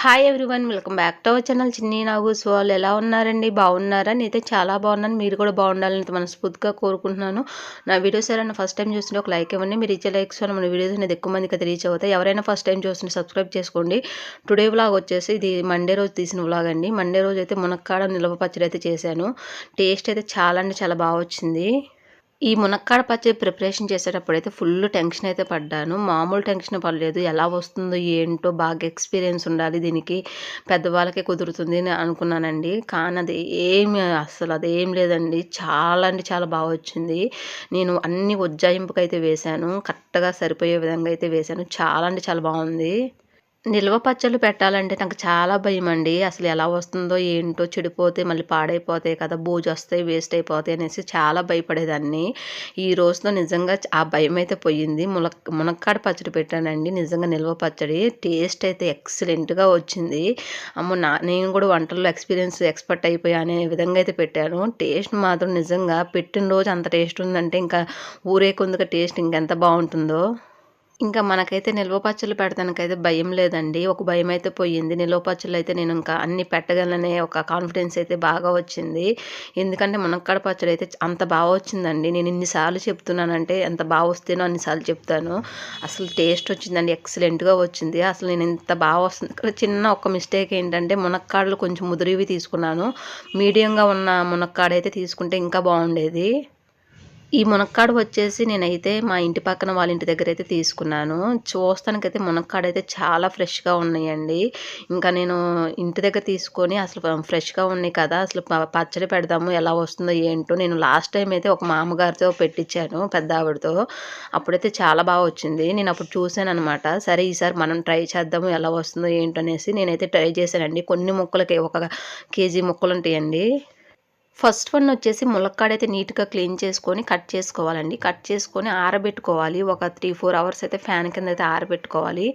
Hi everyone welcome back to our channel Chinni so వాళ్ళు ఎలా ఉన్నారండి? బాగున్నారా? నేనైతే చాలా బాగున్నాను. మీరు కూడా బాగుండాలని మనస్ఫూర్తిగా కోరుకుంటున్నాను. నా వీడియోస్ ఎవరైనా ఫస్ట్ టైం చూస్తుంటే ఒక లైక్ ఇవ్వండి. మీరు ఇచ్చే లైక్స్ వల్ల మన వీడియోస్ అనేది ఎక్కువ మందికి అయితే రీచ్ అవుతాయి. ఎవరైనా ఫస్ట్ టైం చూస్తుంటే సబ్స్క్రైబ్ చేసుకోండి. టుడే వ్లాగ్ వచ్చేసి ఇది మండే రోజు తీసిన వ్లాగ్ అండి. మండే రోజు అయితే మునక్కాడ నిల్వ పచ్చడి అయితే చేశాను. టేస్ట్ అయితే చాలా అంటే చాలా బాగా వచ్చింది. ఈ మునక్కాడ పచ్చడి ప్రిపరేషన్ చేసేటప్పుడు అయితే ఫుల్ టెన్షన్ అయితే పడ్డాను. మామూలు టెన్షన్ పడలేదు. ఎలా వస్తుందో ఏంటో బాగా ఎక్స్పీరియన్స్ ఉండాలి. దీనికి పెద్దవాళ్ళకే కుదురుతుంది అని అనుకున్నానండి. కానీ అది ఏమి అసలు అది ఏం లేదండి. చాలా అంటే చాలా బాగా వచ్చింది. నేను అన్ని ఉజ్జాయింపుకైతే వేశాను. కరెక్ట్గా సరిపోయే విధంగా అయితే వేశాను. చాలా అంటే చాలా బాగుంది. నిల్వ పచ్చళ్ళు పెట్టాలంటే నాకు చాలా భయం అండి అసలు ఎలా వస్తుందో ఏంటో చెడిపోతే మళ్ళీ పాడైపోతాయి కదా బూజు వస్తాయి వేస్ట్ అయిపోతాయి అనేసి చాలా భయపడేదాన్ని. ఈ రోజుతో నిజంగా ఆ భయం అయితే పోయింది. మునక్ మునక్కాడ పచ్చడి పెట్టానండి. నిజంగా నిల్వ పచ్చడి టేస్ట్ అయితే ఎక్సలెంట్గా వచ్చింది. అమ్మో నా నేను కూడా వంటల్లో ఎక్స్పీరియన్స్ ఎక్స్పర్ట్ అయిపోయా అనే విధంగా అయితే పెట్టాను. టేస్ట్ మాత్రం నిజంగా పెట్టిన రోజు అంత టేస్ట్ ఉందంటే ఇంకా ఊరే టేస్ట్ ఇంకెంత బాగుంటుందో. ఇంకా మనకైతే నిల్వ పచ్చళ్ళు పెడతానికైతే భయం లేదండి. ఒక భయం అయితే పోయింది. నిల్వ పచ్చళ్ళు అయితే నేను ఇంకా అన్ని పెట్టగలనే ఒక కాన్ఫిడెన్స్ అయితే బాగా వచ్చింది. ఎందుకంటే మునక్కాడ పచ్చడి అయితే అంత బాగా వచ్చిందండి. నేను ఇన్నిసార్లు చెప్తున్నానంటే ఎంత బాగా వస్తేనో అన్నిసార్లు చెప్తాను. అసలు టేస్ట్ వచ్చిందండి. ఎక్సలెంట్గా వచ్చింది. అసలు నేను ఇంత బాగా వస్తుంది. ఇక్కడ చిన్న ఒక మిస్టేక్ ఏంటంటే మునక్కాడలు కొంచెం ముదిరివి తీసుకున్నాను. మీడియంగా ఉన్న మునక్కాడ అయితే తీసుకుంటే ఇంకా బాగుండేది. ఈ మునక్కాడ వచ్చేసి నేనైతే మా ఇంటి పక్కన వాళ్ళ ఇంటి దగ్గర అయితే తీసుకున్నాను. చూస్తానికైతే మునక్కాడ అయితే చాలా ఫ్రెష్గా ఉన్నాయండి. ఇంకా నేను ఇంటి దగ్గర తీసుకొని అసలు ఫ్రెష్గా ఉన్నాయి కదా అసలు పచ్చడి పెడదాము ఎలా వస్తుందో ఏంటో నేను లాస్ట్ టైం అయితే ఒక మామగారితో పెట్టించాను పెద్ద ఆవిడతో. అప్పుడైతే చాలా బాగా వచ్చింది. నేను అప్పుడు చూశాను అనమాట సరే ఈసారి మనం ట్రై చేద్దాము ఎలా వస్తుందో ఏంటో అనేసి నేనైతే ట్రై చేశానండి. కొన్ని ముక్కలకి ఒక కేజీ ముక్కలు ఉంటాయండి ఫస్ట్ వన్ వచ్చేసి ములక్కాడైతే నీట్గా క్లీన్ చేసుకొని కట్ చేసుకోవాలండి. కట్ చేసుకొని ఆరబెట్టుకోవాలి. ఒక త్రీ ఫోర్ అవర్స్ అయితే ఫ్యాన్ కింద అయితే ఆరబెట్టుకోవాలి.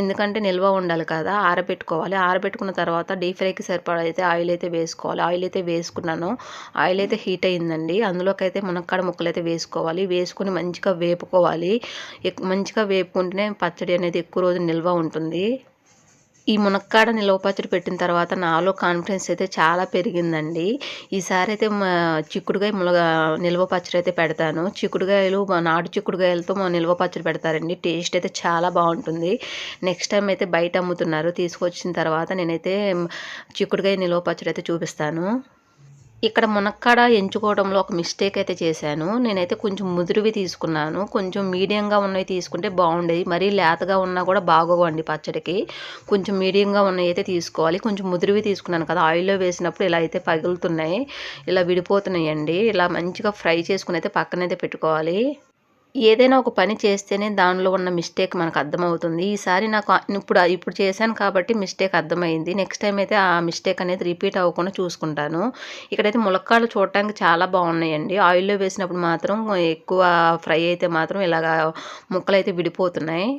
ఎందుకంటే నిల్వ ఉండాలి కదా ఆరబెట్టుకోవాలి. ఆరబెట్టుకున్న తర్వాత డీప్ ఫ్రైకి సరిపడా అయితే ఆయిల్ అయితే వేసుకోవాలి. ఆయిల్ అయితే వేసుకున్నాను. ఆయిల్ అయితే హీట్ అయిందండి అందులోకి అయితే మునక్కాడ ముక్కలు అయితే వేసుకోవాలి. వేసుకొని మంచిగా వేపుకోవాలి. మంచిగా వేపుకుంటేనే పచ్చడి అనేది ఎక్కువ రోజు నిల్వ ఉంటుంది. ఈ మునక్కాడ నిల్వ పచ్చడి పెట్టిన తర్వాత నాలో కాన్ఫిడెన్స్ అయితే చాలా పెరిగిందండి. ఈసారి అయితే చిక్కుడుగాయ ములగ నిల్వ పచ్చడి అయితే పెడతాను. చిక్కుడుగాయలు నాటు చిక్కుడుగాయలతో నిల్వ పచ్చడి పెడతారండి. టేస్ట్ అయితే చాలా బాగుంటుంది. నెక్స్ట్ టైం అయితే బయట అమ్ముతున్నారు. తీసుకొచ్చిన తర్వాత నేనైతే చిక్కుడుగాయ నిల్వ పచ్చడి అయితే చూపిస్తాను. ఇక్కడ మునక్కాడ ఎంచుకోవడంలో ఒక మిస్టేక్ అయితే చేశాను. నేనైతే కొంచెం ముదురువి తీసుకున్నాను. కొంచెం మీడియంగా ఉన్నవి తీసుకుంటే బాగుండేది. మరీ లేతగా ఉన్నా కూడా బాగోవండి పచ్చడికి. కొంచెం మీడియంగా ఉన్నవి అయితే తీసుకోవాలి. కొంచెం ముదురువి తీసుకున్నాను కదా ఆయిల్లో వేసినప్పుడు ఇలా అయితే పగులుతున్నాయి. ఇలా విడిపోతున్నాయండి. ఇలా మంచిగా ఫ్రై చేసుకుని అయితే పక్కనైతే పెట్టుకోవాలి. ఏదైనా ఒక పని చేస్తేనే దానిలో ఉన్న మిస్టేక్ మనకు అర్థమవుతుంది. ఈసారి నాకు ఇప్పుడు ఇప్పుడు చేశాను కాబట్టి మిస్టేక్ అర్థమైంది. నెక్స్ట్ టైం అయితే ఆ మిస్టేక్ అనేది రిపీట్ అవ్వకుండా చూసుకుంటాను. ఇక్కడైతే ములక్కాడలు చూడటానికి చాలా బాగున్నాయండి. ఆయిల్లో వేసినప్పుడు మాత్రం ఎక్కువ ఫ్రై అయితే మాత్రం ఇలాగా ముక్కలు అయితే విడిపోతున్నాయి.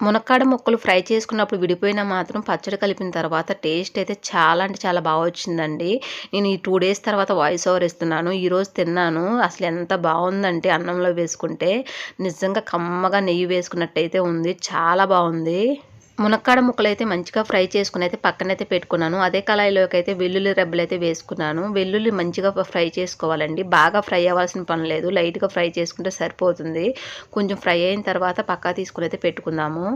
మునక్కాడ ముక్కలు ఫ్రై చేసుకున్నప్పుడు విడిపోయినా మాత్రం పచ్చడి కలిపిన తర్వాత టేస్ట్ అయితే చాలా అంటే చాలా బాగా వచ్చిందండి. నేను ఈ టూ డేస్ తర్వాత వాయిస్ ఓవర్ ఇస్తున్నాను. ఈరోజు తిన్నాను. అసలు ఎంత బాగుందంటే అన్నంలో వేసుకుంటే నిజంగా కమ్మగా నెయ్యి వేసుకున్నట్టయితే ఉంది. చాలా బాగుంది. మునక్కాడ ముక్కలు అయితే మంచిగా ఫ్రై చేసుకుని అయితే పక్కనైతే పెట్టుకున్నాను. అదే కళాయిలోకి అయితే వెల్లుల్లి రెబ్బలు అయితే వేసుకున్నాను. వెల్లుల్లి మంచిగా ఫ్రై చేసుకోవాలండి. బాగా ఫ్రై అవ్వాల్సిన పని లేదు. లైట్గా ఫ్రై చేసుకుంటే సరిపోతుంది. కొంచెం ఫ్రై అయిన తర్వాత పక్కా తీసుకుని అయితే పెట్టుకుందాము.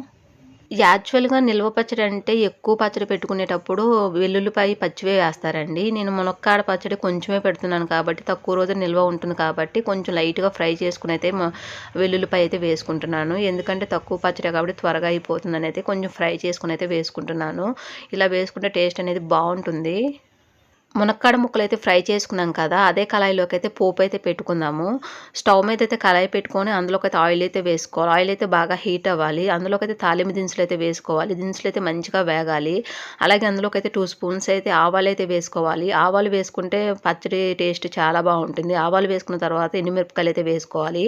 యాక్చువల్గా నిల్వ పచ్చడి అంటే ఎక్కువ పచ్చడి పెట్టుకునేటప్పుడు వెల్లుల్లిపాయ పచ్చివే వేస్తారండి. నేను మునక్కాడ పచ్చడి కొంచెమే పెడుతున్నాను కాబట్టి తక్కువ రోజు నిల్వ ఉంటుంది కాబట్టి కొంచెం లైట్గా ఫ్రై చేసుకుని అయితే వెల్లుల్లిపాయ అయితే వేసుకుంటున్నాను. ఎందుకంటే తక్కువ పచ్చడి కాబట్టి త్వరగా అయిపోతుందని అయితే కొంచెం ఫ్రై చేసుకుని అయితే వేసుకుంటున్నాను. ఇలా వేసుకుంటే టేస్ట్ అనేది బాగుంటుంది. మునక్కాడ ముక్కలు అయితే ఫ్రై చేసుకున్నాం కదా అదే కళాయిలోకి అయితే పోపు అయితే పెట్టుకుందాము. స్టవ్ మీద అయితే కళాయి పెట్టుకొని అందులోకి అయితే ఆయిల్ అయితే వేసుకోవాలి. ఆయిల్ అయితే బాగా హీట్ అవ్వాలి. అందులోకి అయితే తాలింపు దినుసులు అయితే వేసుకోవాలి. దినుసులు అయితే మంచిగా వేగాలి. అలాగే అందులోకి అయితే టూ స్పూన్స్ అయితే ఆవాలు అయితే వేసుకోవాలి. ఆవాలు వేసుకుంటే పచ్చడి టేస్ట్ చాలా బాగుంటుంది. ఆవాలు వేసుకున్న తర్వాత ఎండుమిరపకాయలు అయితే వేసుకోవాలి.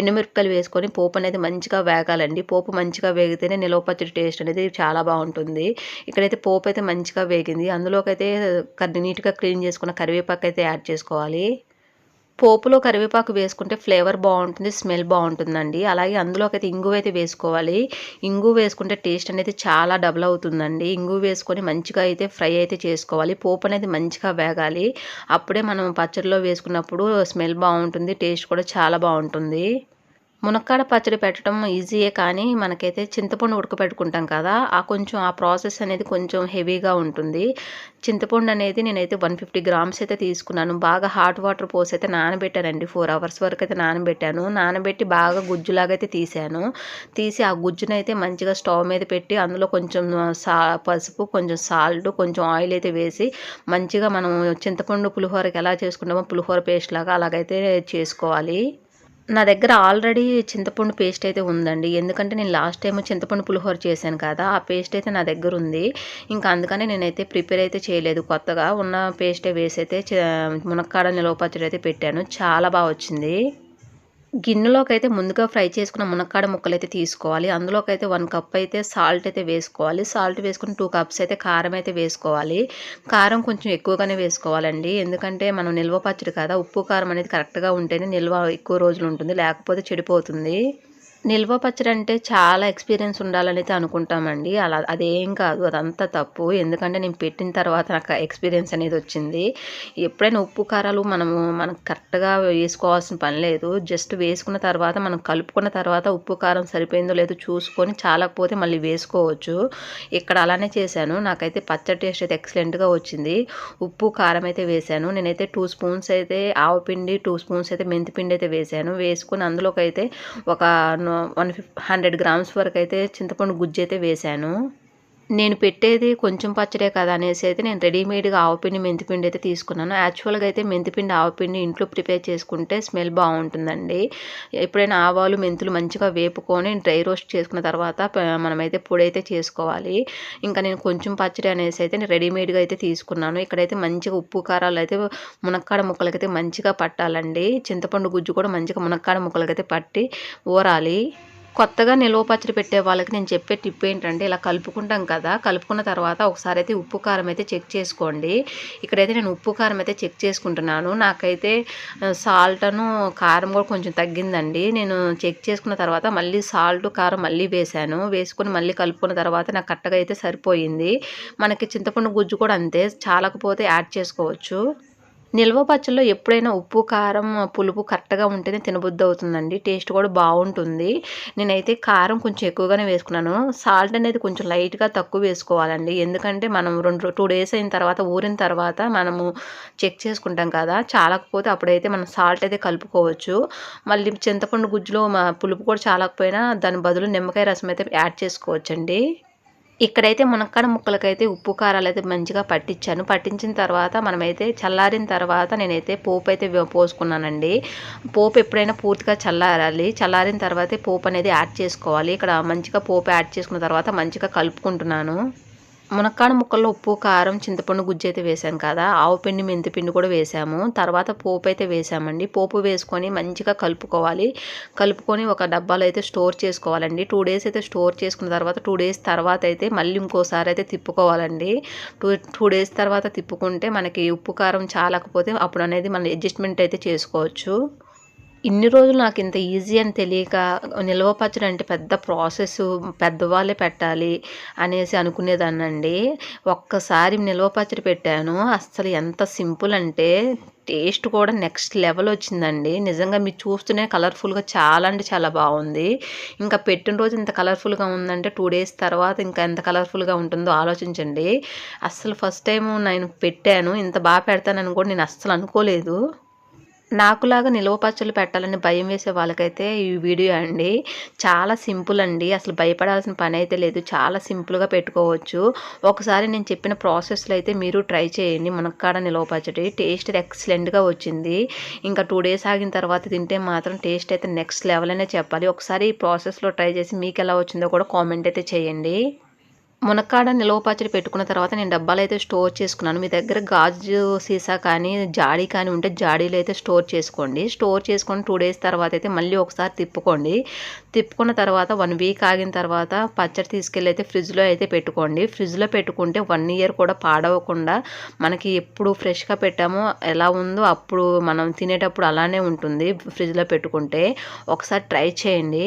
ఎండుమిరపకాయలు వేసుకొని పోపు అనేది మంచిగా వేగాలండి. పోపు మంచిగా వేగితేనే నిలవ పచ్చడి టేస్ట్ అనేది చాలా బాగుంటుంది. ఇక్కడైతే పోపు అయితే మంచిగా వేగింది. అందులోకి అయితే నీట్గా నీట్గా క్లీన్ చేసుకున్న కరివేపాకు అయితే యాడ్ చేసుకోవాలి. పోపులో కరివేపాకు వేసుకుంటే ఫ్లేవర్ బాగుంటుంది స్మెల్ బాగుంటుందండి. అలాగే అందులోకైతే ఇంగు అయితే వేసుకోవాలి. ఇంగు వేసుకుంటే టేస్ట్ అనేది చాలా డబుల్ అవుతుందండి. ఇంగు వేసుకొని మంచిగా అయితే ఫ్రై అయితే చేసుకోవాలి. పోపు అనేది మంచిగా వేగాలి. అప్పుడే మనం పచ్చడిలో వేసుకున్నప్పుడు స్మెల్ బాగుంటుంది టేస్ట్ కూడా చాలా బాగుంటుంది. మునక్కాడ పచ్చడి పెట్టడం ఈజీయే కానీ మనకైతే చింతపండు ఉడకపెట్టుకుంటాం కదా ఆ కొంచెం ఆ ప్రాసెస్ అనేది కొంచెం హెవీగా ఉంటుంది. చింతపండు అనేది నేనైతే వన్ ఫిఫ్టీ గ్రామ్స్ అయితే తీసుకున్నాను. బాగా హాట్ వాటర్ పోసి అయితే నానబెట్టానండి. ఫోర్ అవర్స్ వరకు అయితే నానబెట్టాను. నానబెట్టి బాగా గుజ్జులాగా అయితే తీసాను. తీసి ఆ గుజ్జునైతే మంచిగా స్టవ్ మీద పెట్టి అందులో కొంచెం సా పసుపు కొంచెం సాల్ట్ కొంచెం ఆయిల్ అయితే వేసి మంచిగా మనం చింతపండు పులిహోరకి ఎలా చేసుకుంటామో పులిహోర పేస్ట్ లాగా అలాగైతే చేసుకోవాలి. నా దగ్గర ఆల్రెడీ చింతపండు పేస్ట్ అయితే ఉందండి. ఎందుకంటే నేను లాస్ట్ టైం చింతపండు పులిహోర చేశాను కదా ఆ పేస్ట్ అయితే నా దగ్గర ఉంది. ఇంకా అందుకనే నేనైతే ప్రిపేర్ అయితే చేయలేదు. కొత్తగా ఉన్న పేస్టే వేసి అయితే మునక్కాడ నిలవ పచ్చడి అయితే పెట్టాను. చాలా బాగా వచ్చింది. గిన్నెలోకి అయితే ముందుగా ఫ్రై చేసుకున్న మునక్కాడ ముక్కలు అయితే తీసుకోవాలి. అందులోకి అయితే వన్ కప్ అయితే సాల్ట్ అయితే వేసుకోవాలి. సాల్ట్ వేసుకుని టూ కప్స్ అయితే కారం అయితే వేసుకోవాలి. కారం కొంచెం ఎక్కువగానే వేసుకోవాలండి. ఎందుకంటే మనం నిల్వ పచ్చడి కదా ఉప్పు కారం అనేది కరెక్ట్గా ఉంటేనే నిల్వ ఎక్కువ రోజులు ఉంటుంది. లేకపోతే చెడిపోతుంది. నిల్వ పచ్చడి అంటే చాలా ఎక్స్పీరియన్స్ ఉండాలని అయితే అనుకుంటామండి. అలా అదేం కాదు అదంతా తప్పు. ఎందుకంటే నేను పెట్టిన తర్వాత నాకు ఎక్స్పీరియన్స్ అనేది వచ్చింది. ఎప్పుడైనా ఉప్పు కారాలు మనము మనకు కరెక్ట్గా వేసుకోవాల్సిన పని లేదు. జస్ట్ వేసుకున్న తర్వాత మనం కలుపుకున్న తర్వాత ఉప్పు కారం సరిపోయిందో లేదో చూసుకొని చాలకపోతే మళ్ళీ వేసుకోవచ్చు. ఇక్కడ అలానే చేశాను. నాకైతే పచ్చడి టేస్ట్ అయితే ఎక్సలెంట్గా వచ్చింది. ఉప్పు కారం అయితే వేశాను. నేనైతే టూ స్పూన్స్ అయితే ఆవపిండి టూ స్పూన్స్ అయితే మెంతిపిండి అయితే వేశాను. వేసుకొని అందులోకి అయితే ఒక వన్ ఫిఫ్ హండ్రెడ్ గ్రామ్స్ వరకు అయితే చింతపండు గుజ్జు అయితే వేశాను. నేను పెట్టేది కొంచెం పచ్చడే కదా అనేసి అయితే నేను రెడీమేడ్గా ఆవపిండి మెంతిపిండి అయితే తీసుకున్నాను. యాక్చువల్గా అయితే మెంతిపిండి ఆవపిండి ఇంట్లో ప్రిపేర్ చేసుకుంటే స్మెల్ బాగుంటుందండి. ఎప్పుడైనా ఆవాలు మెంతులు మంచిగా వేపుకొని డ్రై రోస్ట్ చేసుకున్న తర్వాత మనమైతే పొడి అయితే చేసుకోవాలి. ఇంకా నేను కొంచెం పచ్చడి అనేసి అయితే నేను రెడీమేడ్గా అయితే తీసుకున్నాను. ఇక్కడైతే మంచిగా ఉప్పు కారాలు అయితే మునక్కాడ ముక్కలకైతే మంచిగా పట్టాలండి. చింతపండు గుజ్జు కూడా మంచిగా మునక్కాడ ముక్కలకైతే పట్టి ఊరాలి. కొత్తగా నిల్వ పచ్చడి పెట్టే వాళ్ళకి నేను చెప్పే టిప్ ఏంటంటే ఇలా కలుపుకుంటాం కదా కలుపుకున్న తర్వాత ఒకసారి అయితే ఉప్పు కారం అయితే చెక్ చేసుకోండి. ఇక్కడైతే నేను ఉప్పు కారం అయితే చెక్ చేసుకుంటున్నాను. నాకైతే సాల్ట్ను కారం కూడా కొంచెం తగ్గిందండి. నేను చెక్ చేసుకున్న తర్వాత మళ్ళీ సాల్ట్ కారం మళ్ళీ వేశాను. వేసుకుని మళ్ళీ కలుపుకున్న తర్వాత నాకు కట్టగా అయితే సరిపోయింది. మనకి చింతపండు గుజ్జు కూడా అంతే. చాలకపోతే యాడ్ చేసుకోవచ్చు. నిల్వ పచ్చళ్ళలో ఎప్పుడైనా ఉప్పు కారం పులుపు కరెక్ట్గా ఉంటేనే తినబుద్ధి అవుతుందండి. టేస్ట్ కూడా బాగుంటుంది. నేనైతే కారం కొంచెం ఎక్కువగానే వేసుకున్నాను. సాల్ట్ అనేది కొంచెం లైట్గా తక్కువ వేసుకోవాలండి. ఎందుకంటే మనం రెండు టూ డేస్ అయిన తర్వాత ఊరిన తర్వాత మనము చెక్ చేసుకుంటాం కదా. చాలకపోతే అప్పుడైతే మనం సాల్ట్ అయితే కలుపుకోవచ్చు. మళ్ళీ చింతపండు గుజ్జులో పులుపు కూడా చాలకపోయినా దాని బదులు నిమ్మకాయ రసం అయితే యాడ్ చేసుకోవచ్చండి. ఇక్కడైతే మునక్కాడ ముక్కలకైతే ఉప్పు కారాలు అయితే మంచిగా పట్టించాను. పట్టించిన తర్వాత మనమైతే చల్లారిన తర్వాత నేనైతే పోపు అయితే పోసుకున్నానండి. పోపు ఎప్పుడైనా పూర్తిగా చల్లారాలి. చల్లారిన తర్వాతే పోపు అనేది యాడ్ చేసుకోవాలి. ఇక్కడ మంచిగా పోపు యాడ్ చేసుకున్న తర్వాత మంచిగా కలుపుకుంటున్నాను. మునక్కాడ ముక్కల్లో ఉప్పు కారం చింతపండు గుజ్జు అయితే వేసాం కదా. ఆవు పిండి మెంతిపిండి కూడా వేసాము. తర్వాత పోపు అయితే వేసామండి. పోపు వేసుకొని మంచిగా కలుపుకోవాలి. కలుపుకొని ఒక డబ్బాలో అయితే స్టోర్ చేసుకోవాలండి. టూ డేస్ అయితే స్టోర్ చేసుకున్న తర్వాత టూ డేస్ తర్వాత అయితే మళ్ళీ ఇంకోసారి అయితే తిప్పుకోవాలండి. టూ టూ డేస్ తర్వాత తిప్పుకుంటే మనకి ఉప్పు కారం చాలకపోతే అప్పుడు అనేది మనం అడ్జస్ట్మెంట్ అయితే చేసుకోవచ్చు. ఇన్ని రోజులు నాకు ఇంత ఈజీ అని తెలియక నిల్వ పచ్చడి అంటే పెద్ద ప్రాసెస్ పెద్దవాళ్ళే పెట్టాలి అనేసి అనుకునేదాన్నండి. ఒక్కసారి నిల్వ పచ్చడి పెట్టాను. అస్సలు ఎంత సింపుల్ అంటే టేస్ట్ కూడా నెక్స్ట్ లెవెల్ వచ్చిందండి. నిజంగా మీరు చూస్తూనే కలర్ఫుల్గా చాలా అంటే చాలా బాగుంది. ఇంకా పెట్టిన రోజు ఇంత కలర్ఫుల్గా ఉందంటే టూ డేస్ తర్వాత ఇంకా ఎంత కలర్ఫుల్గా ఉంటుందో ఆలోచించండి. అస్సలు ఫస్ట్ టైం నేను పెట్టాను. ఇంత బాగా పెడతానని కూడా నేను అస్సలు అనుకోలేదు. నాకులాగా నిల్వ పచ్చళ్ళు పెట్టాలని భయం వేసే వాళ్ళకైతే ఈ వీడియో అండి. చాలా సింపుల్ అండి. అసలు భయపడాల్సిన పని అయితే లేదు. చాలా సింపుల్గా పెట్టుకోవచ్చు. ఒకసారి నేను చెప్పిన ప్రాసెస్లో అయితే మీరు ట్రై చేయండి. మునక్కాడ నిల్వ పచ్చడి టేస్ట్ ఎక్సలెంట్గా వచ్చింది. ఇంకా టూ డేస్ ఆగిన తర్వాత తింటే మాత్రం టేస్ట్ అయితే నెక్స్ట్ లెవెల్ అనే చెప్పాలి. ఒకసారి ఈ ప్రాసెస్లో ట్రై చేసి మీకు ఎలా వచ్చిందో కూడా కామెంట్ అయితే చేయండి. మునక్కాడ నిలవ పచ్చడి పెట్టుకున్న తర్వాత నేను డబ్బాలు అయితే స్టోర్ చేసుకున్నాను. మీ దగ్గర గాజు సీసా కానీ జాడీ కానీ ఉంటే జాడీలో అయితే స్టోర్ చేసుకోండి. స్టోర్ చేసుకొని టూ డేస్ తర్వాత అయితే మళ్ళీ ఒకసారి తిప్పుకోండి. తిప్పుకున్న తర్వాత వన్ వీక్ ఆగిన తర్వాత పచ్చడి తీసుకెళ్ళి అయితే ఫ్రిడ్జ్లో అయితే పెట్టుకోండి. ఫ్రిడ్జ్లో పెట్టుకుంటే వన్ ఇయర్ కూడా పాడవకుండా మనకి ఎప్పుడు ఫ్రెష్గా పెట్టామో ఎలా ఉందో అప్పుడు మనం తినేటప్పుడు అలానే ఉంటుంది. ఫ్రిడ్జ్లో పెట్టుకుంటే ఒకసారి ట్రై చేయండి.